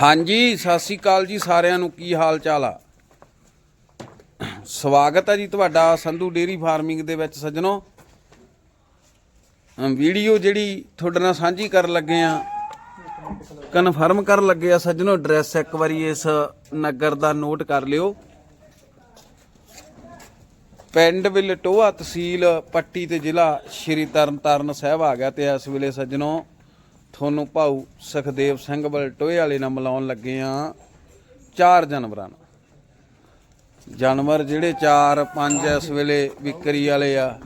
ਹਾਂਜੀ, ਸਤਿ ਸ੍ਰੀ ਅਕਾਲ ਜੀ ਸਾਰਿਆਂ ਨੂੰ। ਕੀ ਹਾਲ ਚਾਲ ਆ? ਸਵਾਗਤ ਹੈ ਜੀ ਤੁਹਾਡਾ ਸੰਧੂ ਡੇਰੀ ਫਾਰਮਿੰਗ ਦੇ ਵਿੱਚ ਸੱਜਣੋ। ਵੀਡੀਓ ਜਿਹੜੀ ਤੁਹਾਡੇ ਨਾਲ ਸਾਂਝੀ ਕਰਨ ਲੱਗੇ ਆ ਕਨਫਰਮ ਕਰਨ ਲੱਗੇ ਆ ਸੱਜਣੋ ਐਡਰੈਸ ਇੱਕ ਵਾਰੀ ਇਸ ਨਗਰ ਦਾ ਨੋਟ ਕਰ ਲਿਓ। ਪਿੰਡ ਵਿਲਟੋਆ ਤਹਿਸੀਲ ਪੱਟੀ ਤੇ ਜ਼ਿਲ੍ਹਾ ਸ਼੍ਰੀ ਤਰਨਤਾਰਨ ਸਾਹਿਬ ਆ ਗਿਆ ਤੇ ਇਸ ਵੇਲੇ ਸੱਜਣੋ ਤੁਹਾਨੂੰ ਭਾਊ ਸੁਖਦੇਵ ਸਿੰਘ ਬਲਟੋਏ ਵਾਲੇ ਨਾਲ ਮਿਲਾਉਣ ਲੱਗੇ ਆ ਚਾਰ ਜਾਨਵਰਾਂ ਨਾਲ। ਜਾਨਵਰ ਜਿਹੜੇ 4 5 ਇਸ ਵੇਲੇ ਵਿਕਰੀ ਵਾਲੇ ਆ,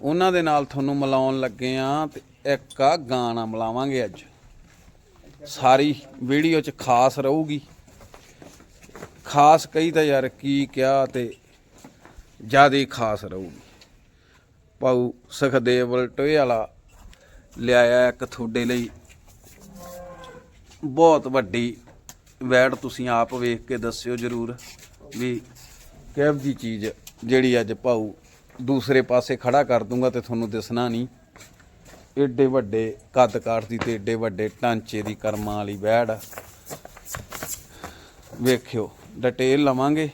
ਉਹਨਾਂ ਦੇ ਨਾਲ ਤੁਹਾਨੂੰ ਮਿਲਾਉਣ ਲੱਗੇ ਆ ਤੇ ਇੱਕ ਆ ਗਾਣਾ ਮਿਲਾਵਾਂਗੇ ਅੱਜ। ਸਾਰੀ ਵੀਡੀਓ 'ਚ ਖਾਸ ਰਹੂਗੀ। ਖਾਸ ਕਹੀ ਤਾਂ ਯਾਰ ਕੀ ਕਿਹਾ ਤੇ ਜ਼ਿਆਦਾ ਖਾਸ ਰਹੂਗੀ। ਭਾਊ ਸੁਖਦੇਵ ਬਲਟੋਏ ਵਾਲਾ ਲਿਆਇਆ ਇੱਕ ਤੁਹਾਡੇ ਲਈ। ਬਹੁਤ ਵੱਡੀ ਵੈੜ ਤੁਸੀਂ ਆਪ ਵੇਖ ਕੇ ਦੱਸਿਓ ਜਰੂਰ ਵੀ ਕਿਹੋ ਜੀ ਚੀਜ਼ ਜਿਹੜੀ ਅੱਜ ਭਾਊ ਦੂਸਰੇ ਪਾਸੇ ਖੜਾ ਕਰ ਦੂੰਗਾ ਤੇ ਤੁਹਾਨੂੰ ਦਿਸਣਾ ਨਹੀਂ। ਏਡੇ ਵੱਡੇ ਕੱਦ ਕਾਠ ਦੀ ਤੇ ਏਡੇ ਵੱਡੇ ਢਾਂਚੇ ਦੀ ਕਰਮਾਂ ਵਾਲੀ ਵੈੜ। ਵੇਖਿਓ ਡਿਟੇਲ ਲਵਾਂਗੇ।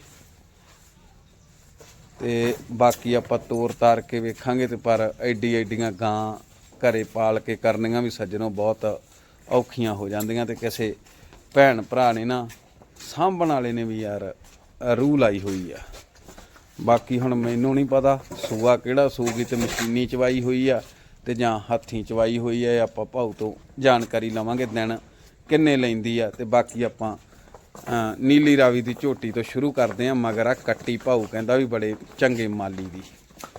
ਤੇ ਬਾਕੀ ਆਪਾਂ ਤੋਰ ਤਾਰ ਕੇ ਵੇਖਾਂਗੇ ਤੇ ਪਰ ਐਡੀ ਐਡੀਆਂ ਗਾਂ ਘਰੇ ਪਾਲ ਕੇ ਕਰਨੀਆਂ ਵੀ ਸੱਜਣੋਂ ਬਹੁਤ ਔਖੀਆਂ ਹੋ ਜਾਂਦੀਆਂ ਤੇ ਕਿਸੇ ਭੈਣ ਭਰਾ ਨੇ ਨਾ ਸਾਂਭਣ ਵਾਲੇ ਨੇ ਵੀ ਯਾਰ ਰੂਹ ਲਾਈ ਹੋਈ ਆ। ਬਾਕੀ ਹੁਣ ਮੈਨੂੰ ਨਹੀਂ ਪਤਾ ਸੂਆ ਕਿਹੜਾ ਸੂਗੀ ਤੇ ਮਸ਼ੀਨੀ ਚਵਾਈ ਹੋਈ ਆ ਤੇ ਜਾਂ ਹੱਥੀਂ ਚਵਾਈ ਹੋਈ ਆ ਆਪਾਂ ਭਾਊ ਤੋਂ ਜਾਣਕਾਰੀ ਲਵਾਂਗੇ ਦਿਨ ਕਿੰਨੇ ਲੈਂਦੀ ਆ ਤੇ ਬਾਕੀ ਆਪਾਂ ਨੀਲੀ ਰਾਵੀ ਦੀ ਝੋਟੀ ਤੋਂ ਸ਼ੁਰੂ ਕਰਦੇ ਆ, ਮਗਰ ਆ ਕੱਟੀ ਭਾਊ ਕਹਿੰਦਾ ਵੀ ਬੜੇ ਚੰਗੇ ਮਾਲੀ ਦੀ।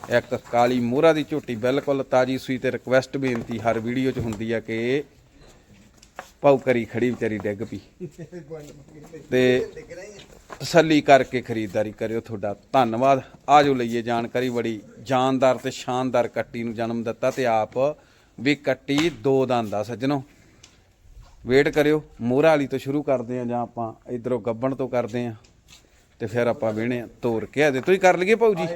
ਇੱਕ ਕਾਲੀ ਮੋਹਰਾ ਦੀ ਝੋਟੀ ਬਿਲਕੁਲ ਤਾਜੀ ਸੂਈ ਤੇ ਰਿਕਵੈਸਟ ਬੇਨਤੀ, ਹਰ ਵੀਡੀਓ 'ਚ ਹੁੰਦੀ ਆ ਕਿ ਭਾਊ ਕਰੀ ਖੜੀ ਵਿਚਾਰੀ ਡਿੱਗ ਪਈ। ਤੇ ਤਸੱਲੀ ਕਰਕੇ ਖਰੀਦਦਾਰੀ ਕਰਿਓ ਤੁਹਾਡਾ ਧੰਨਵਾਦ। ਆਜੋ ਲਈਏ ਜਾਣਕਾਰੀ ਬੜੀ ਜਾਨਦਾਰ ਤੇ ਸ਼ਾਨਦਾਰ ਕੱਟੀ ਨੂੰ ਜਨਮ ਦਿੱਤਾ ਤੇ ਆਪ ਵੀ ਕੱਟੀ ਦੋ ਦੰਦ ਆ ਸੱਜਣੋ। ਵੇਟ ਕਰਿਓ, ਮੋਹਰਾ ਵਾਲੀ ਤੋਂ ਸ਼ੁਰੂ ਕਰਦੇ ਆ ਜਾਂ ਆਪਾਂ ਇਧਰੋਂ ਗੱਬਣ ਤੋਂ ਕਰਦੇ ਆ। ਤੇ ਫਿਰ ਆਪਾਂ ਵੇਣੇ ਆ, ਤੋਰ ਕੇ ਆ ਦੇ। ਤੁਸੀਂ ਕਰ ਲਈਏ ਭਾਊ ਜੀ?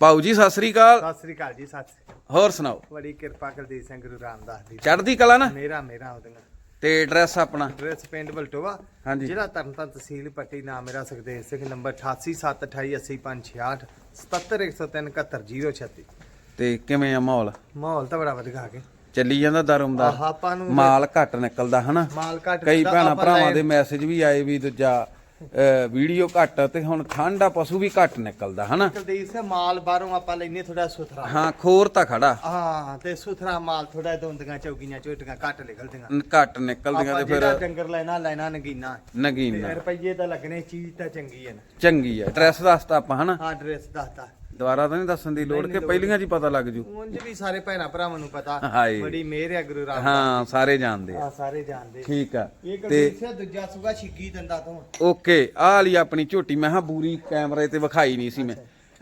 ਭਾਊ ਜੀ ਸਤਿ ਸ੍ਰੀ ਅਕਾਲ। ਸਤਿ ਸ੍ਰੀ ਅਕਾਲ ਜੀ ਸਤਿ ਸ੍ਰੀ ਅਕਾਲ। ਹੋਰ ਸੁਣਾਓ? ਬੜੀ ਕਿਰਪਾ ਕੁਲਦੀਪ ਸਿੰਘ ਗੁਰੂ ਰਾਮਦਾਸ ਦੀ। ਚੜ੍ਹਦੀ ਕਲਾ ਨਾ? ਮੇਰਾ ਮੇਰਾ ਉਹਦੀਆਂ ਤੇ ਐਡਰੈਸ ਆਪਣਾ? ਐਡਰੈਸ ਪਿੰਡ ਬਲਟੋਵਾ ਹਾਂਜੀ। ਜ਼ਿਲ੍ਹਾ ਤਰਨਤਾਰਨ ਤਹਿਸੀਲ ਪੱਟੀ ਨਾਮ ਮੇਰਾ ਸੁਖਦੇਵ ਸਿੰਘ ਨੰਬਰ 8878280568 70103 ਤੇ ਕਿਵੇਂ ਆ ਮਾਹੌਲ? ਮਾਹੌਲ ਤਾਂ ਬੜਾ ਵਧਗਾ ਕੇ ਚੱਲੀ ਜਾਂਦਾ ਦਰਮਦਾਰ ਆਹ ਆਪਾਂ ਨੂੰ ਮਾਲ ਘੱਟ ਨਿਕਲਦਾ ਹਨਾ? ਮਾਲ ਘੱਟ ਕਈ ਨਿਕਲਦਾ, ਭੈਣਾਂ ਆਪਾਂ ਭਰਾਵਾਂ ਲੈ- ਦੇ ਮੈਸੇਜ ਵੀ ਆਏ ਵੀ ਦੂਜਾ ਵੀਡੀਓ ਘੱਟ ਤੇ ਹੁਣ ਠੰਡਾ ਪਸ਼ੂ ਵੀ ਘੱਟ ਨਿਕਲਦਾ ਹਨਾ? ਕੁਲਦੀਪ ਸਿੰਘ ਮਾਲ ਬਾਹਰੋਂ ਆਪਾਂ ਲੈਨੇ ਥੋੜਾ ਸੁਥਰਾ। ਹਾਂ ਖੋਰ ਤਾਂ ਖੜਾ। ਹਾਂ ਤੇ ਸੁਥਰਾ ਮਾਲ ਥੋੜਾ ਦੋਂਦੀਆਂ ਚੌਕੀਆਂ ਝੋਟੀਆਂ ਘੱਟ ਨਿਕਲਦੀਆਂ। ਘੱਟ ਨਿਕਲਦੀਆਂ ਤੇ ਫਿਰ ਡੰਗਰ ਲੈਣਾ ਲੈਣਾ ਨਗੀਨਾ। ਨਗੀਨ। ਰੁਪਈਏ ਤਾਂ ਲੱਗਣੇ ਚੀਜ਼ ਤਾਂ ਚੰਗੀ ਹੈ ਨਾ। ਚੰਗੀ ਆ ਐਡਰੈਸ ਦੱਸਤਾ ਆਪਾਂ ਹਨਾ? ਹਾਂ ਐਡਰੈਸ ਦੱਸਦਾ ਦੁਬਾਰਾ ਤਾਂ ਨਹੀਂ ਦੱਸਣ ਦੀ ਲੋੜ ਕਿ ਪਹਿਲੀਆਂ 'ਚ ਹੀ ਪਤਾ ਲੱਗ ਜੂ। ਉਂਝ ਵੀ ਸਾਰੇ ਭੈਣਾਂ ਭਰਾਵਾਂ ਨੂੰ ਪਤਾ ਹਾਏ। ਬੜੀ ਮਿਹਰ ਹੈ ਗੁਰੂ ਰਾਮ ਹਾਂ ਸਾਰੇ ਜਾਣਦੇ ਆ। ਆ ਸਾਰੇ ਜਾਣਦੇ ਠੀਕ ਆ। ਇਹ ਤੇ ਇੱਥੇ ਦੂਜਾ ਸੁਗਾ ਛਿੱਗੀ ਦੰਦਾ ਤੋਂ। ਓਕੇ ਆਹ ਵਾਲੀ ਆਪਣੀ ਝੋਟੀ ਮੈਂ ਹਾਂ ਬੂਰੀ ਕੈਮਰੇ ਤੇ ਵਿਖਾਈ ਨਹੀਂ ਸੀ ਮੈਂ।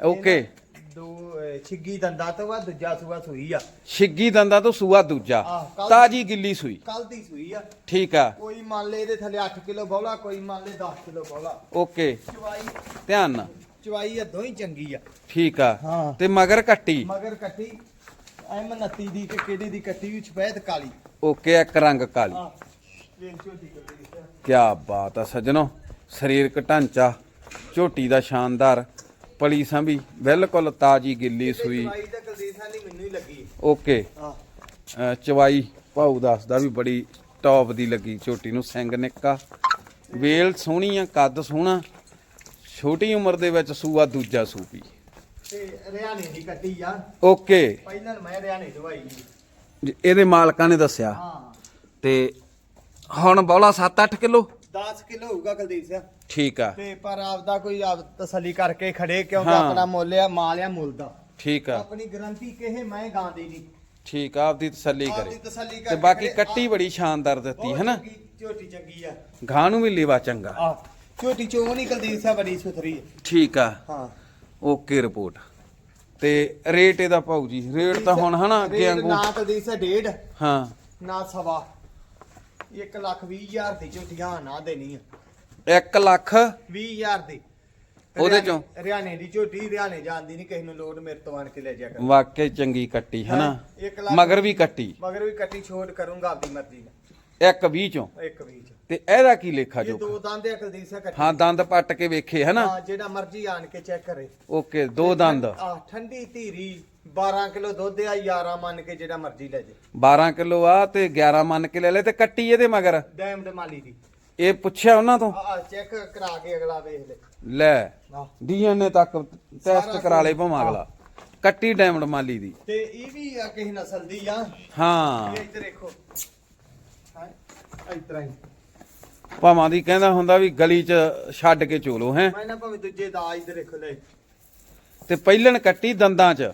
ਓਕੇ। ਦੋ ਅਹ, ਛਿੱਗੀ ਦੰਦਾ ਤੋਂ ਆ ਦੂਜਾ ਸੁਗਾ ਸੂਈ ਆ। ਛਿੱਗੀ ਦੰਦਾਂ ਤੋਂ ਸੂਆ ਦੂਜਾ। ਆਹ, ਕੱਲ੍ਹ- ਤਾਜੀ ਗਿੱਲੀ ਸੂਈ। ਕੱਲ ਦੀ ਸੂਈ ਆ। ਠੀਕ ਆ। ਕੋਈ ਮੰਨ ਲੈ ਇਹਦੇ ਥੱਲੇ 8 ਕਿਲੋ ਬੌਲਾ ਕੋਈ ਮੰਨ ਲੈ 10 ਕਿਲੋ ਬੌਲਾ। ਓਕੇ। ਚਵਾਈ ਧਿਆਨ ਨਾਲ। ਚਵਾਈ ਆ ਦੋਈ ਚੰਗੀ ਆ। ਠੀਕ ਆ। ਹਾਂ। ਤੇ ਮਗਰ ਕੱਟੀ? ਮਗਰ ਕੱਟੀ। ਐਮ 29 ਦੀ ਕਿ ਕਿਹੜੀ ਦੀ ਕੱਟੀ ਵੀ ਸਫੈਦ ਕਾਲੀ। ਓਕੇ ਇੱਕ ਰੰਗ ਕਾਲੀ। ਝੋਟੀ ਕੀ ਬਾਤ ਆ ਸੱਜਣੋ। ਸਰੀਰਕ ਢਾਂਚਾ ਝੋਟੀ ਦਾ ਸ਼ਾਨਦਾਰ ਪਲੀ ਸੰਭੀ ਬਿਲਕੁਲ ਤਾਜੀ ਗਿੱਲੀ ਸੂਈ। ਚਵਾਈ ਤਾਂ ਕੁਲਦੀਪ ਸਿੰਘ ਦੀ ਮੈਨੂੰ ਹੀ ਲੱਗੀ ਓਕੇ। ਆ ਅ, ਚਵਾਈ ਭਾਊ ਦੱਸਦਾ ਵੀ ਬੜੀ ਟੌਪ ਦੀ ਲੱਗੀ ਝੋਟੀ ਨੂੰ ਸਿੰਘ ਨਿੱਕਾ। ਵੇਲ ਸੋਹਣੀ ਆ ਕੱਦ ਸੋਹਣਾ। ਛੋਟੀ ਉਮਰ ਦੇ ਵਿੱਚ ਸੂਆ ਦੂਜਾ ਸੂਪੀ। ਤੇ ਰਿਆਣੇ ਦੀ ਕੱਟੀ ਆ। ਓਕੇ। ਪਹਿਲਾਂ ਮੈਂ ਰਿਆਣੇ ਦਵਾਈ ਜ- ਇਹਦੇ ਮਾਲਕਾਂ ਨੇ ਦੱਸਿਆ। ਹਾਂ। ਤੇ ਹੁਣ ਬੌਲਾ 7-8 ਕਿਲੋ? 10 ਕਿਲੋ ਹੋਊਗਾ ਕੁਲਦੀਪ ਸਿੰਘ। ਠੀਕ ਆ। ਤੇ ਪਰ ਆਪਦਾ ਕੋਈ ਆਪ ਤਸੱਲੀ ਕਰਕੇ ਖੜੇ ਕਿਉਂਕਿ ਹਾਂ। ਆਪਣਾ ਮੁੱਲ ਆ ਮਾਲ ਆ ਮੁੱਲ ਦਾ। ਠੀਕ ਆ। ਆਪਣੀ ਗਰੰਟੀ ਕਿਹੇ ਮੈਂ ਗਾਂ ਦੀ ਨਹੀਂ। ਠੀਕ ਆ ਆਪਦੀ ਤਸੱਲੀ ਆਪਦੀ ਕਰੇ ਤਸੱਲੀ ਤੇ ਕਰਕੇ ਬਾਕੀ ਖੜੇ। ਕੱਟੀ ਬੜੀ ਸ਼ਾਨਦਾਰ ਦਿੱਤੀ ਬਹੁਤ ਹੈ ਨਾ? ਚੰਗੀ, ਝੋਟੀ ਚੰਗੀ ਆ। ਗਾਂ ਨੂੰ ਵੀ ਲੇਵਾ ਚੰਗਾ। ਆ ਝੋਟੀ ਚੋਂ ਨਹੀਂ ਕੁਲਦੀਪ ਸਿੰਘ ਬੜੀ ਸੁਥਰੀ ਆ। ਠੀਕ ਆ। ਹਾਂ। Okay report. ਤੇ ਰੇਟ ਇਹਦਾ ਭਾਊ ਜੀ। ਰੇਟ ਤਾਂ ਹੁਣ ਹਨਾ ਅੱਗੇ ਵਾਂਗੂ ਨਾ ਕੁਲਦੀਪ ਸਿੰਘ ਡੇਢ ਹਾਂ। ਨਾ ਸਵਾ। 1 ਲੱਖ 20 ਹਜ਼ਾਰ ਦੀ ਝੋਟੀ ਹਾਂ ਨਾ ਦੇਣੀ ਆ। 1 ਲੱਖ 20 ਹਜ਼ਾਰ ਦੀ। ਉਹਦੇ ਚੋਂ? ਹਰਿਆਣੇ ਦੀ ਝੋਟੀ ਹਰਿਆਣੇ ਜਾਂਦੀ ਨਹੀਂ ਕਿਸੇ ਨੂੰ ਲੋੜ ਮੇਰੇ ਤੋਂ ਆਣ ਕੇ ਲੈ ਜਾ ਕਰ। ਵਾਕਈ ਚੰਗੀ ਕੱਟੀ ਹੈ? ਨਾ ਇੱਕ ਲੱਖ ਮਗਰ ਵੀ ਕੱਟੀ। ਮਗਰ ਵੀ ਕੱਟੀ ਛੋਟ ਕਰੂੰਗਾ ਆਪਦੀ ਮਰਜ਼ੀ ਨਾਲ। ਇੱਕ 20 ਚੋਂ। ਇੱਕ ਵੀਚ ਤੇ ਇਹਦਾ ਕੀ ਲੇਖਾ ਇਹ ਜੋ ਦੋ ਦੰਦ ਆ ਕੁਲਦੀਪ ਸਿੰਘ ਕੱਟੀ। ਹਾਂ ਦੰਦ ਪੱਟ ਕੇ ਵੇਖੇ ਹੈ ਨਾ? ਹਾਂ ਜਿਹੜਾ ਮਰਜ਼ੀ ਆਣ ਕੇ ਚੈੱਕ ਕਰੇ। ਓਕੇ ਦੋ ਦੰਦ। ਆ ਠੰਡੀ ਧੀਰੀ 12 ਕਿਲੋ ਦੁੱਧ ਆ 11 ਮੰਨ ਕੇ ਜਿਹੜਾ ਮਰਜ਼ੀ ਲੈ ਜੇ। 12 ਕਿਲੋ ਆ ਤੇ 11 ਮੰਨ ਕੇ ਲੈ ਲੈ ਤੇ ਕੱਟੀ ਇਹਦੇ ਮਗਰ। ਡੈਮਡ ਮਾਲੀ ਦੀ। ਇਹ ਪੁੱਛਿਆ ਉਹਨਾਂ ਤੋਂ? ਆ ਚੈੱਕ ਕਰਾ ਕੇ ਅਗਲਾ ਵੇਖ ਲੈ। ਲੈ ਆਹ। ਡੀਐਨਏ ਤੱਕ ਟੈਸਟ ਕਰਾ ਲੈ। ਭਾਵੇਂ ਅਗਲਾ। ਕੱਟੀ ਡਾਇਮੰਡ ਮਾਲੀ ਦੀ। ਤੇ ਇਹ ਵੀ ਆ ਕਿਸੇ ਨਸਲ ਦੀ ਆ। ਹਾਂ। ਇਹ ਇੱਧਰ ਦੇਖੋ। ਹੀ। ਭਾਵਾਂ ਦੀ ਕਹਿੰਦਾ ਹੁੰਦਾ ਵੀ ਗਲੀ 'ਚ ਛੱਡ ਕੇ ਚੋਲੋ ਹੈ? ਮੈਂ ਨਾ ਭਾਵੇਂ ਦੂਜੇ ਦਾ ਇੱਧਰ ਦੇਖੋ ਲੈ। ਤੇ ਪਹਿਲਣ ਕੱਟੀ ਦੰਦਾਂ 'ਚ।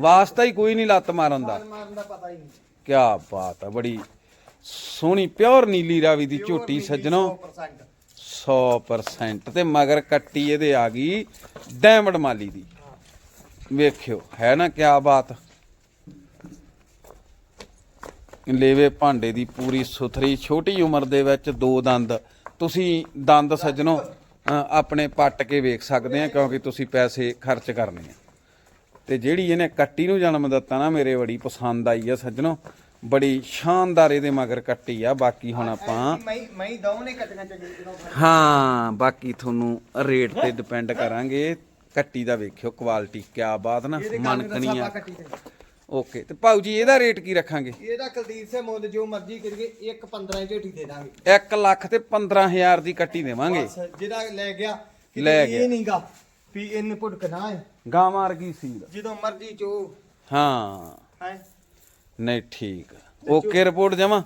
ਵਾਸਤਾ ਹੀ ਕੋਈ ਨਹੀਂ ਲੱਤ ਮਾਰਨ ਦਾ। ਮਾਰਨ ਮਾਰਨ ਦਾ ਪਤਾ ਹੀ ਨਹੀਂ। ਕਿਆ ਬਾਤ ਆ ਬੜੀ ਸੋਹਣੀ ਪਿਓਰ ਨੀਲੀ ਰਾਵੀ ਦੀ ਝੋਟੀ ਸੱਜਣੋ। 100% 100% ਤੇ ਮਗਰ ਕੱਟੀ ਇਹਦੇ ਆ ਗਈ ਡਾਇਮੰਡ ਮਾਲੀ ਦੀ। ਵੇਖਿਓ ਹੈ ਨਾ ਕਿਆ ਬਾਤ? ਲੇਵੇ ਭਾਂਡੇ ਦੀ ਪੂਰੀ ਸੁਥਰੀ ਛੋਟੀ ਉਮਰ ਦੇ ਵਿੱਚ ਦੋ ਦੰਦ। ਤੁਸੀਂ ਦੰਦ ਸੱਜਣੋ ਆਪਣੇ ਪੱਟ ਕੇ ਵੇਖ ਸਕਦੇ ਆ ਕਿਉਂਕਿ ਤੁਸੀਂ ਪੈਸੇ ਖਰਚ ਕਰਨੇ ਆ। ਤੇ ਜਿਹੜੀ ਇਹਨੇ ਕੱਟੀ ਨੂੰ ਜਨਮ ਦਿੱਤਾ ਨਾ ਮੇਰੇ ਬੜੀ ਪਸੰਦ ਆਈ ਆ ਸੱਜਣੋ। ਬੜੀ ਸ਼ਾਨਦਾਰ ਇਹਦੇ ਮਗਰ ਕੱਟੀ ਆ ਬਾਕੀ ਹੁਣ ਆਪਾਂ ਮੈਂ ਮੈਂ ਨੇ ਹਾਂ ਬਾਕੀ ਤੁਹਾਨੂੰ ਰੇਟ ਤੇ ਡਿਪੈਂਡ ਕਰਾਂਗੇ। ਕੱਟੀ ਦਾ ਵੇਖਿਓ ਕੁਆਲਿਟੀ ਕਿਆ ਬਾਤ ਨਾ ਮਨਕਣੀ ਆ ਓਕੇ ਤੇ ਭਾਊ ਜੀ ਇਹਦਾ ਰੇਟ ਕੀ ਰੱਖਾਂਗੇ? ਇਹਦਾ ਕੁਲਦੀਪ ਸਿੰਘ ਮੁੱਲ ਜੋ ਮਰਜ਼ੀ ਕਰੀਏ 1 15 ਝੋਟੀ ਦੇ ਦਾਂਗੇ। 1 ਲੱਖ ਤੇ 15000 ਦੀ ਕੱਟੀ ਦੇਵਾਂਗੇ। ਜਿਹੜਾ ਲੈ ਗਿਆ ਲੈ ਗਿਆ। ਇਹ ਨਹੀਂਗਾ ਵੀ ਇਹਨੇ ਭੁੜਕਣਾ ਹੈ ਗਾਂ ਮਾਰ ਗਈ ਸੀਲ ਜਦੋਂ ਮਰਜ਼ੀ ਚੋ। ਹਾਂ। ਹੈ? ਨਹੀਂ ਠੀਕ। ਓਕੇ ਰਿਪੋਰਟ ਜਮਾ?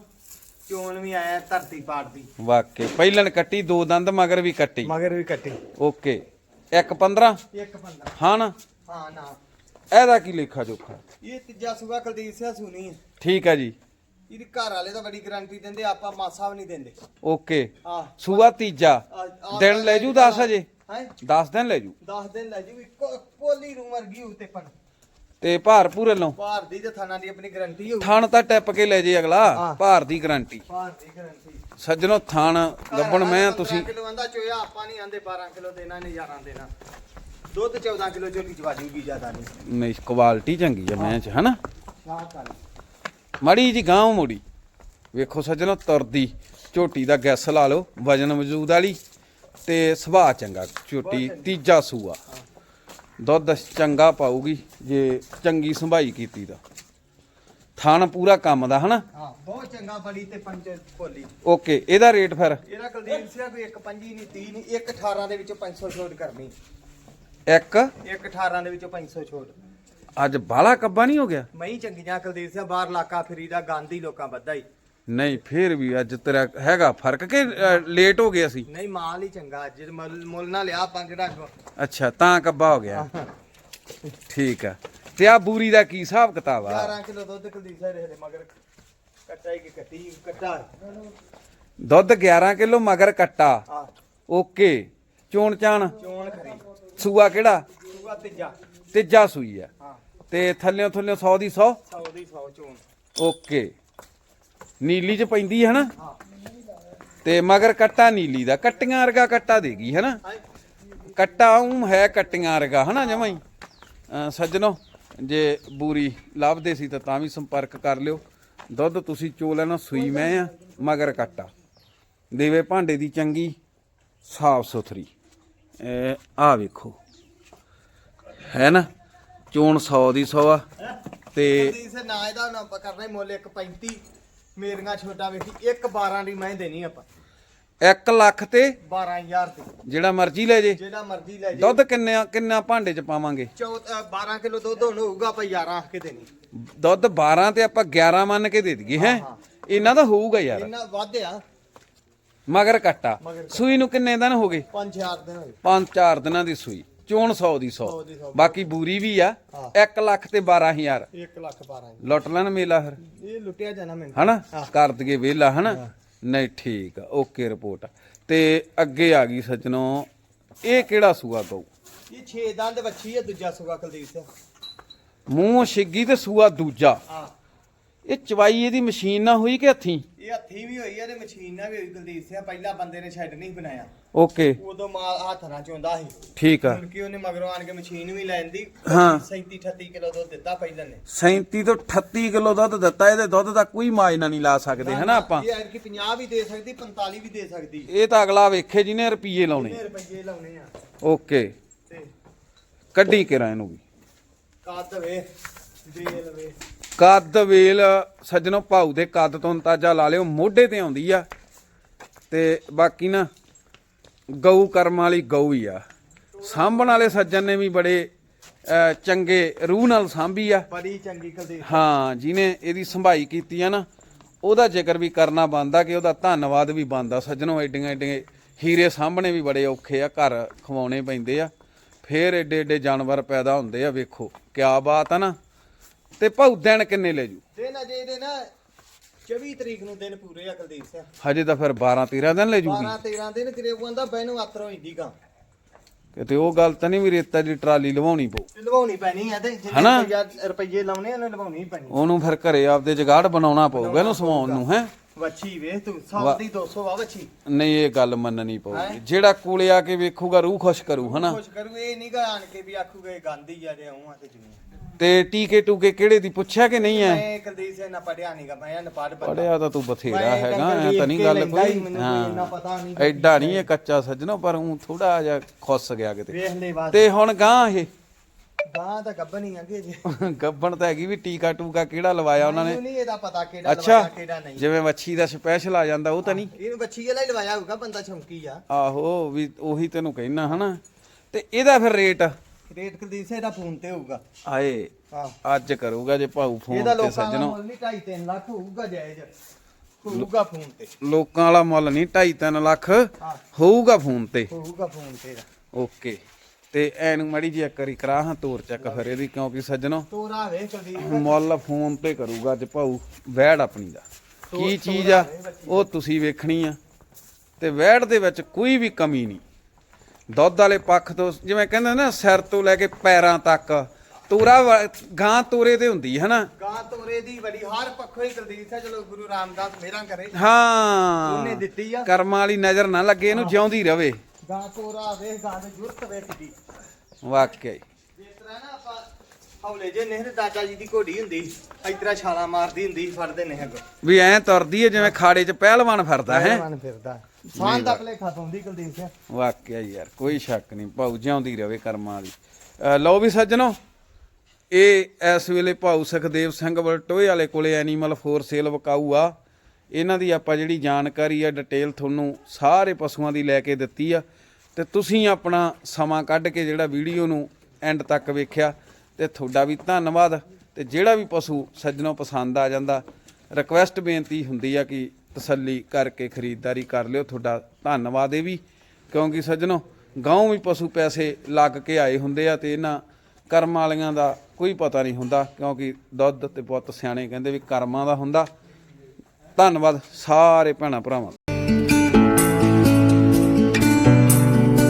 ਚੋਣ ਵੀ ਆਇਆ ਧਰਤੀ ਪਾੜ ਦੀ। ਵਾਕੇ ਪਹਿਲਣ ਕੱਟੀ ਦੋ ਦੰਦ ਮਗਰ ਵੀ ਕੱਟੀ। ਮਗਰ ਵੀ ਕੱਟੀ। ਓਕੇ 1 15 ਇੱਕ 15 ਹਾਂ ਨਾ? ਹਾਂ ਨਾ। ਇਹਦਾ ਕੀ ਲੇਖਾ ਜੋਖਾ? ਇਹ ਤੀਜਾ ਸੂਆ ਕੁਲਦੀਪ ਸਿੰਘ ਸੁਣੀ ਹੈ। ਠੀਕ ਹੈ ਜੀ। ਇਹਦੀ ਘਰ ਵਾਲੇ ਤਾਂ ਬੜੀ ਗਾਰੰਟੀ ਦਿੰਦੇ ਆਪਾਂ ਮਾਸਾ ਵੀ ਨਹੀਂ ਦਿੰਦੇ। ਓਕੇ। ਆ ਸੂਆ ਤੀਜਾ। ਦਿਨ ਲੈ ਜੂ 10 ਅਜੇ ਹੈ? 10 ਦਿਨ ਲੈ ਜੂ? 10 ਦਿਨ ਲੈ ਜੂ ਇੱਕੋ ਕੋਲੀ ਰੂ ਵਰਗੀ ਉੱਤੇ ਪਣ। ਤੇ ਭਾਰ ਪੂਰੇ ਲਓ ਭਾਰ ਦੀ ਤੇ ਥਾਣਾ ਦੀ ਆਪਣੀ ਗਾਰੰਟੀ ਹੋਊ। ਥਣ ਤਾਂ ਟਿੱਪ ਕੇ ਲੈ ਜੇ ਅਗਲਾ। ਭਾਰ ਦੀ ਗਾਰੰਟੀ ਭਾਰ ਦੀ ਗਾਰੰਟੀ ਸੱਜਣੋ ਥਣ ਗੱਬਣ ਮੈਂ ਤੁਸੀਂ ਕਿਲੋ ਆਂਦਾ ਚੋਇਆ ਆਪਾਂ ਨਹੀਂ ਆਂਦੇ 12 ਕਿਲੋ ਦੇਣਾ ਨਹੀਂ 11 ਦੇਣਾ। ਦੁੱਧ 14 ਕਿਲੋ ਝੋਟੀ ਚਵਾ ਜੂਗੀ ਜ਼ਿਆਦਾ ਨਹੀਂ। ਨਹੀਂ ਕੁਆਲਿਟੀ ਚੰਗੀ ਆ ਮੈਂ ਚ ਹਨਾ? ਮੜੀ ਜੀ ਗਾਂ ਮੋੜੀ। ਵੇਖੋ ਸੱਜਣੋ ਤੁਰਦੀ ਝੋਟੀ ਦਾ ਗੈਸ ਲਾ ਲਓ ਵਜਨ ਮੌਜੂਦ ਵਾਲੀ ਤੇ ਸੁਭਾਅ ਚੰਗਾ ਝੋਟੀ ਤੀਜਾ ਸੂਆ। ਦੁੱਧ ਚੰਗਾ ਪਾਊਗੀ ਜੇ ਚੰਗੀ ਸੰਭਾਈ ਕੀਤੀ ਤਾਂ। ਥਣ ਪੂਰਾ ਕੰਮ ਦਾ ਹਨਾ? ਹਾਂ ਬਹੁਤ ਚੰਗਾ ਬੜੀ ਤੇ ਪੰਜ ਭੋਲੀ। ਓਕੇ ਇਹਦਾ ਰੇਟ ਫਿਰ? ਇਹਦਾ ਕੁਲਦੀਪ ਸਿੰਘ ਕੋਈ 1.5 ਨਹੀਂ 30 ਨਹੀਂ 1.18 ਦੇ ਵਿੱਚੋਂ 500 ਛੋਟ ਕਰਨੀ। ਇੱਕ? 1.18 ਦੇ ਵਿੱਚੋਂ 500 ਛੋਟ। ਅੱਜ ਬਾਲਾ ਕੱਬਾ ਨਹੀਂ ਹੋ ਗਿਆ? ਮਈ ਚੰਗੀਆਂ ਕੁਲਦੀਪ ਸਿੰਘ ਬਾਹਰ ਇਲਾਕਾ ਫਰੀਦਾ ਗਾਂਧੀ ਲੋਕਾਂ ਵੱਧਾ ਹੀ ਨਹੀਂ ਫੇਰ ਵੀ ਅੱਜ ਤੇਰਾ ਹੈਗਾ ਫ਼ਰਕ ਕਿ ਅ, ਲੇਟ ਹੋ ਗਿਆ ਸੀ? ਨਹੀਂ ਮਾਲ ਹੀ ਚੰਗਾ ਅੱਜ ਮੁੱਲ ਮੁੱਲ ਨਾ ਲਿਆ ਆਪਾਂ ਕਿਹੜਾ ਅੱਗੋਂ। ਅੱਛਾ ਤਾਂ ਕੱਬਾ ਹੋ ਗਿਆ। ਠੀਕ ਆ। ਤੇ ਆ ਬੂਰੀ ਦਾ ਕੀ ਹਿਸਾਬ ਕਿਤਾਬ ਆ? 11 ਕਿਲੋ ਦੁੱਧ ਕੁਲਦੀਪ ਸਿੰਘ ਦੇ ਮਗਰ ਕੱਟਾ ਹੀ ਕਿ ਕੱਟੀ ਕੱਟਾ। ਦੁੱਧ 11 ਕਿਲੋ ਮਗਰ ਕੱਟਾ। ਆ ਓਕੇ। ਚੋਣ ਚਾਣ ਚੋਣ ਖਰੀ। ਸੂਆ ਕਿਹੜਾ? ਸੂਆ ਤੀਜਾ। ਤੀਜਾ ਸੂਈ ਆ। ਹਾਂ। ਤੇ ਥੱਲਿਓ ਥੱਲਿਓ 100 ਦੀ 100 100 ਦੀ 100 ਚੋਣ। ਓਕੇ। ਨੀਲੀ ਚ ਪੈਂਦੀ ਹੈ ਨਾ ਹਾਂ। ਤੇ ਮਗਰ ਕੱਟਾ ਨੀਲੀ ਦਾ। ਕੱਟੀਆਂ ਵਰਗਾ ਕੱਟਾ ਦੇਗੀ ਹੈ ਨਾ ਹਾਂ। ਕੱਟਾ ਉਂ ਹੈ ਕੱਟੀਆਂ ਵਰਗਾ ਹਨਾ ਜਮਾਂ ਹੀ? ਸੱਜਣੋ ਜੇ ਬੂਰੀ ਲੱਭਦੇ ਸੀ ਤਾਂ ਤਾਂ ਵੀ ਸੰਪਰਕ ਕਰ ਲਿਓ। ਦੁੱਧ ਤੁਸੀਂ ਚੋ ਲੈਣਾ ਸੂਈ ਮੈਂ ਆ ਮਗਰ ਕੱਟਾ। ਦੇਵੇ ਭਾਂਡੇ ਦੀ ਚੰਗੀ ਸਾਫ਼ ਸੁਥਰੀ। ਆ ਵੇਖੋ। ਹੈ ਨਾ? ਚੋਣ 100 ਦੀ 100 ਆ। ਤੇ ਸਿੰਘ ਨਾ ਇਹਦਾ ਨਾ ਆਪਾਂ ਕਰਨਾ ਹੀ ਮੁੱਲ 1.35 ਮੇਰੀਆਂ ਛੋਟਾ ਵੇਖੀ 1.12 ਦੀ ਮੈਂ ਦੇਣੀ ਆਪਾਂ। 1 ਲੱਖ ਤੇ 12000 ਦੀ ਜਿਹੜਾ ਮਰਜ਼ੀ ਲੈ ਜੇ। ਜਿਹੜਾ ਮਰਜ਼ੀ ਲੈ ਜੇ। ਦੁੱਧ ਕਿੰਨੇ ਕਿੰਨਾ ਭਾਂਡੇ ਚ ਪਾਵਾਂਗੇ? ਚੌ- ਅ, 12 ਕਿਲੋ ਦੁੱਧ ਹੁਣ ਹੋਊਗਾ ਆਪਾਂ 11 ਆਖ ਕੇ ਦੇਣੀ। ਦੁੱਧ 12 ਤੇ ਆਪਾਂ 11 ਮੰਨ ਕੇ ਦੇ ਦਈਏ ਹੈ। ਇਹਨਾਂ ਦਾ ਹੋਊਗਾ ਯਾਰ। ਇੰਨਾ ਵੱਧ ਆ। ਮਗਰ ਕੱਟਾ। ਮਗਰ। ਸੂਈ ਨੂੰ ਕਿੰਨੇ ਦਿਨ ਹੋ ਗਏ? 5-4 ਦਿਨ ਹੋਏ 5-4 ਦਿਨਾਂ ਦੀ ਸੂਈ। ਚੋਣ 100 ਦੀ 100 100 ਦੀ 100 ਬਾਕੀ ਬੂਰੀ ਵੀ ਆ। ਹਾਂ। 1 ਲੱਖ ਤੇ 12000 1 ਲੱਖ 12 ਲੁੱਟ ਲੈਣ ਮੇਲਾ ਫਿਰ। ਇਹ ਲੁੱਟਿਆ ਜਾਣਾ ਮੈਨੂੰ। ਹਨਾ? ਹਾਂ। ਕਰ ਦਈਏ ਵੇਲਾ ਹਨਾ? ਨਹੀਂ ਠੀਕ ਆ। Okay report. ਤੇ ਅੱਗੇ ਆ ਗਈ ਸੱਜਣੋ। ਇਹ ਕਿਹੜਾ ਸੂਆ ਗਊ? ਇਹ 6 ਦੰਦ ਵੱਛੀ ਹੈ ਦੂਜਾ ਸੁਗਾ ਕੁਲਦੀਪ ਸਿੰਘ। ਮੂੰਹ ਛਿੱਗੀ ਤੇ ਸੂਆ ਦੂਜਾ। ਆ ਇਹ ਚਵਾਈ ਇਹਦੀ ਮਸ਼ੀਨ ਨਾਲ ਹੋਈ ਕਿ ਹੱਥੀਂ? ਇਹ ਹੱਥੀ ਵੀ ਹੋਈ ਆ ਤੇ ਮਸ਼ੀਨ ਨਾਲ ਵੀ ਹੋਈ ਕੁਲਦੀਪ ਸਿੰਘ। ਪਹਿਲਾਂ ਬੰਦੇ ਨੇ ਸ਼ੈੱਡ ਨਹੀਂ ਬਣਾਇਆ। ਓਕੇ। ਉਦੋਂ ਮਾਲ ਹੱਥ ਨਾਲ ਚੋਂਦਾ ਸੀ। ਠੀਕ ਆ। ਕੀ ਉਹਨੇ ਮਗਰੋਂ ਆਣ ਕੇ ਮਸ਼ੀਨ ਵੀ ਲੈਂਦੀ। ਹਾਂ। 37 38 ਕਿਲੋ ਦੁੱਧ ਦਿੱਤਾ ਪਹਿਲਾਂ ਨੇ। 37 ਤੋਂ 38 ਕਿਲੋ ਦੁੱਧ ਦਿੱਤਾ ਇਹਦੇ ਦੁੱਧ ਦਾ ਕੋਈ ਮਾਜਨਾ ਨਹੀਂ ਲਾ ਸਕਦੇ ਹਨਾ ਆਪਾਂ? ਇਹ ਐਰ ਕਿ 50 ਵੀ ਦੇ ਸਕਦੀ 45 ਵੀ ਦੇ ਸਕਦੀ। ਇਹ ਤਾਂ ਅਗਲਾ ਵੇਖੇ ਜਿਹਨੇ ਰੁਪਏ ਲਾਉਣੇ। ਕਿੰਨੇ ਰੁਪਏ ਲਾਉਣੇ ਆ। ਓਕੇ। ਤੇ ਕੱਢੀ ਕੇ ਇਹਨੂੰ ਵੀ। ਕੱਦ ਵੇ ਵੇਲ ਵੇ ਕੱਦ ਵੇਲ ਸੱਜਣੋ ਭਾਊ ਦੇ ਕੱਦ ਤੋਂ ਅੰਦਾਜ਼ਾ ਲਾ ਲਿਓ ਮੋਢੇ ਤੇ ਆਉਂਦੀ ਆ। ਤੇ ਬਾਕੀ ਨਾ ਗਊ ਕਰਮ ਵਾਲੀ ਗਊ ਹੀ ਆ। ਸਾਂਭਣ ਵਾਲੇ ਸੱਜਣ ਨੇ ਵੀ ਬੜੇ ਚੰਗੇ ਰੂਹ ਨਾਲ ਸਾਂਭੀ ਆ। ਬੜੀ ਚੰਗੀ ਕੁਲਦੀਪ ਹਾਂ ਜਿਹਨੇ ਇਹਦੀ ਸੰਭਾਈ ਕੀਤੀ ਆ ਨਾ ਉਹਦਾ ਜ਼ਿਕਰ ਵੀ ਕਰਨਾ ਬਣਦਾ ਕਿ ਉਹਦਾ ਧੰਨਵਾਦ ਵੀ ਬਣਦਾ। ਸੱਜਣੋ ਐਡੀਆਂ ਐਡੀਆਂ ਹੀਰੇ ਸਾਹਮਣੇ ਵੀ ਬੜੇ ਔਖੇ ਆ ਘਰ ਖਵਾਉਣੇ ਪੈਂਦੇ ਆ। ਫੇਰ ਏਡੇ ਏਡੇ ਜਾਨਵਰ ਪੈਦਾ ਹੁੰਦੇ ਆ ਵੇਖੋ। ਕਿਆ ਬਾਤ ਆ ਨਾ। ਤੇ ਭਾਊ ਦਿਨ ਕਿੰਨੇ ਲੈ ਜੂ? ਦਿਨ ਅਜੇ ਇਹਦੇ ਨਾ 24 ਤਰੀਕ ਨੂੰ ਦਿਨ ਪੂਰੇ ਆ ਕੁਲਦੀਪ ਸਿੰਘ। ਹਜੇ ਤਾਂ ਫਿਰ 12 13 ਦਿਨ ਲੈ ਜੂਗੀ। 12 13 ਦਿਨ ਕਿਰੇ ਕਹਿੰਦਾ ਬੈਨੂੰ ਆਤਰ ਹੋਈਂਦੀ ਗਾ ਕਿਤੇ ਉਹ ਗੱਲ ਤਾਂ ਨਹੀਂ ਵੀ ਰੇਤਾ ਦੀ ਟਰਾਲੀ ਲਵਾਉਣੀ ਪਊ। ਲਵਾਉਣੀ ਪੈਣੀ ਆ ਤੇ ਜਿੰਨੇ ਰੁਪਈਏ ਲਾਉਣੇ ਉਹਨੇ ਲਵਾਉਣੀ ਪੈਣੀ। ਉਹਨੂੰ ਫਿਰ ਘਰੇ ਆਪਦੇ ਜਗਾੜ ਬਣਾਉਣਾ ਪਊਗਾ ਇਹਨੂੰ ਸਮਾਉਣ ਨੂੰ ਹੈ? ਵੱਛੀ ਵੇਖ ਤੂੰ 100 ਦੀ 200 ਵਾ ਵੱਛੀ। ਨਹੀਂ ਇਹ ਗੱਲ ਮੰਨਣੀ ਪਊਗੀ। ਜਿਹੜਾ ਕੋਲੇ ਆ ਕੇ ਵੇਖੂਗਾ ਰੂਹ ਖੁਸ਼ ਕਰੂ ਹਨਾ? ਖੁਸ਼ ਕਰੂ ਇਹ ਨਹੀਂ ਗਾ ਆਣ ਕੇ ਵੀ ਆਖੂਗੇ ਗਾਂਧੀ ਆ ਜੇ ਆਉਂ ਆ ਤੇ ਜੂੰ ਤੇ ਟੀਕੇ ਟੂਕੇ ਕਿਹੜੇ ਦੀ ਪੁੱਛਿਆ ਕਿ ਨਹੀਂ ਐ ਮੈਂ ਕੁਲਦੀਪ ਸਿੰਘ ਨਾ ਪੜਿਆ ਨਹੀਂਗਾ ਮੈਂ ਅਨਪੜ੍ਹ ਬੰਦਾ ਪੜਿਆ ਤਾਂ ਤੂੰ ਬਥੇਰਾ ਹੈਗਾ ਐ ਤਾਂ ਨਹੀਂ ਗੱਲ ਹੀ, ਕੋਈ ਪਤਾ ਨਹੀਂ ਹਾਂ ਐਡਾ ਨਹੀਂ ਇਹ ਕੱਚਾ ਸੱਜਣੋ ਪਰ ਉਹ ਥੋੜਾ ਜਿਹਾ ਖੁੱਸ ਗਿਆ ਕਿਤੇ। ਵੇਖ ਲੈ ਬਾਤ ਤੇ ਹੁਣ ਗਾਂ ਇਹ? ਗਾਂ ਤਾਂ ਗੱਬਨ ਹੀ ਅੱਗੇ ਜੇ। ਗੱਬਣ ਤਾਂ ਹੈਗੀ ਵੀ ਟੀਕਾ ਟੂਕਾ ਕਿਹੜਾ ਲਵਾਇਆ ਉਹਨਾਂ ਨੇ? ਮੈਨੂੰ ਨਹੀਂ ਇਹਦਾ ਪਤਾ ਕਿਹੜਾ ਅੱਛਾ ਲਵਾਇਆ ਕਿਹੜਾ ਨਹੀਂ। ਜਿਵੇਂ ਵੱਛੀ ਦਾ ਸਪੈਸ਼ਲ ਆ ਜਾਂਦਾ ਉਹ ਤਾਂ ਨਹੀਂ? ਇਹਨੂੰ ਬੱਚੀ ਵਾਲਾ ਹੀ ਲਵਾਇਆ ਹੋਊਗਾ ਬੰਦਾ ਚੌਂਕੀ ਆ। ਆਹੋ ਵੀ ਉਹੀ ਤੈਨੂੰ ਕਹਿਣਾ ਹਨਾ। ਤੇ ਇਹਦਾ ਫਿਰ ਰੇਟ ਰੇਟ ਕੁਲਦੀਪ ਸਿੰਘ ਦਾ ਫੋਨ ਤੇ ਹੋਊਗਾ। ਆਏ ਹਾਂ। ਅੱਜ ਕਰੂਗਾ ਜੇ ਭਾਊ ਫੋਨ ਇਹਦਾ ਤੇ ਲੋਕਾਂ ਦਾ ਸੱਜਣੋ। ਮੁੱਲ ਨਹੀਂ 2.5 3 ਲੱਖ ਹੋਊਗਾ ਜਾਇਜ਼। ਹੋਊਗਾ ਫੋਨ ਤੇ। ਲੋਕਾਂ ਵਾਲਾ ਮੁੱਲ ਨਹੀਂ 2.5 3 ਲੱਖ ਹਾਂ। ਹੋਊਗਾ ਫੋਨ ਤੇ। ਹੋਊਗਾ ਫੋਨ ਤੇ ਦਾ ਓਕੇ। ਤੇ ਐਨੂੰ ਮੜੀ ਜੀ ਇੱਕ ਵਾਰੀ ਕਰਾ ਹਾਂ ਤੋਰ ਚੱਕ ਫਿਰ ਇਹਦੀ ਕਿਉਂਕਿ ਸੱਜਣੋ ਤੋਰਾ ਵੇ ਕੁਲਦੀਪ ਮੁੱਲ ਫੋਨ ਤੇ ਕਰੂਗਾ ਅੱਜ ਭਾਊ ਵੈੜ ਆਪਣੀ ਦਾ। ਕੀ ਚੀਜ਼ ਆ? ਉਹ ਤੁਸੀਂ ਵੇਖਣੀ ਆ। ਤੇ ਵੈੜ ਦੇ ਵਿੱਚ ਕੋਈ ਵੀ ਕਮੀ ਨਹੀਂ। ਦੁੱਧ ਵਾਲੇ ਪੱਖ ਤੋਂ ਜਿਵੇਂ ਕਹਿੰਦੇ ਨਾ ਸਿਰ ਤੋਂ ਲੈ ਕੇ ਪੈਰਾਂ ਤੱਕ। ਤੋਰਾ ਗਾਂ ਤੋਰੇ ਤੇ ਹੁੰਦੀ ਹੈ ਨਾ ਗਾਂ ਤੋਰੇ ਦੀ ਬੜੀ ਹਰ ਪੱਖੋਂ ਹੀ ਕੁਲਦੀਪ ਸਿੰਘ ਚਲੋ ਗੁਰੂ ਰਾਮਦਾਸ ਮੇਰਾ ਕਰੇ ਹਾਂ। ਉਹਨੇ ਦਿੱਤੀ ਆ। ਕਰਮਾਂ ਵਾਲੀ ਨਜ਼ਰ ਨਾ ਲੱਗੇ ਇਹਨੂੰ ਜਿਉਂਦੀ ਰਵੇ। ਗਾਂ ਤੋਰਾ ਵੇਖ ਗਾਂ ਦੀ ਜੁਰਤ ਵੇਖ ਦੀ ਵਾਕਿਆ ਹੀ। ਜਿਸ ਤਰ੍ਹਾਂ ਨਾ ਆਪਾਂ ਹੌਲੇ ਜੇ ਨਹਿਰ ਦਾਦਾ ਜੀ ਦੀ ਘੋੜੀ ਹੁੰਦੀ ਇਸ ਤਰ੍ਹਾਂ ਛਾਲਾਂ ਮਾਰਦੀ ਹੁੰਦੀ ਫੜਦੇ ਨੇ ਵੀ ਐਂ ਤੁਰਦੀ ਹੈ ਜਿਵੇਂ ਖਾੜੇ 'ਚ ਪਹਿਲਵਾਨ ਫਿਰਦਾ ਹੈ? ਮਨ ਫਿਰਦਾ। ਸਾਂ ਦਾ ਭਲੇਖਾ ਪਾਉਂਦੀ ਕੁਲਦੀਪ ਸਿੰਘ। ਵਾਕਿਆ ਯਾਰ ਕੋਈ ਸ਼ੱਕ ਨਹੀਂ ਭਾਊ ਜਿਉਂਦੀ ਰਵੇ ਕਰਮਾਂ ਵਾਲੀ। ਅਹ ਲਓ ਵੀ ਸੱਜਣੋ ਇਹ ਇਸ ਵੇਲੇ ਭਾਊ ਸੁਖਦੇਵ ਸਿੰਘ ਬਲਟੋਏ ਵਾਲੇ ਕੋਲੇ ਐਨੀਮਲ ਫੋਰ ਸੇਲ ਵਿਕਾਊ ਆ। ਇਹਨਾਂ ਦੀ ਆਪਾਂ ਜਿਹੜੀ ਜਾਣਕਾਰੀ ਆ ਡਿਟੇਲ ਤੁਹਾਨੂੰ ਸਾਰੇ ਪਸ਼ੂਆਂ ਦੀ ਲੈ ਕੇ ਦਿੱਤੀ ਆ। ਤੇ ਤੁਸੀਂ ਆਪਣਾ ਸਮਾਂ ਕੱਢ ਕੇ ਜਿਹੜਾ ਵੀਡੀਓ ਨੂੰ ਐਂਡ ਤੱਕ ਵੇਖਿਆ ਤੇ ਤੁਹਾਡਾ ਵੀ ਧੰਨਵਾਦ। ਤੇ ਜਿਹੜਾ ਵੀ ਪਸ਼ੂ ਸੱਜਣੋ ਪਸੰਦ ਆ ਜਾਂਦਾ ਰਿਕਵੈਸਟ ਬੇਨਤੀ ਹੁੰਦੀ ਆ ਕਿ ਤਸੱਲੀ ਕਰਕੇ ਖਰੀਦਦਾਰੀ ਕਰ ਲਿਓ ਤੁਹਾਡਾ ਧੰਨਵਾਦ ਇਹ ਵੀ, ਕਿਉਂਕਿ ਸੱਜਣੋ, ਗਾਉਂ ਵੀ ਪਸ਼ੂ ਪੈਸੇ ਲੱਗ ਕੇ ਆਏ ਹੁੰਦੇ ਆ ਤੇ ਇਹਨਾਂ ਕਰਮ ਵਾਲਿਆਂ ਦਾ ਕੋਈ ਪਤਾ ਨਹੀਂ ਹੁੰਦਾ, ਕਿਉਂਕਿ ਦੁੱਧ ਤੇ ਪੁੱਤ ਸਿਆਣੇ ਕਹਿੰਦੇ ਵੀ ਕਰਮਾਂ ਦਾ ਹੁੰਦਾ ਧੰਨਵਾਦ ਸਾਰੇ ਭੈਣਾਂ ਭਰਾਵਾਂ ਦਾ।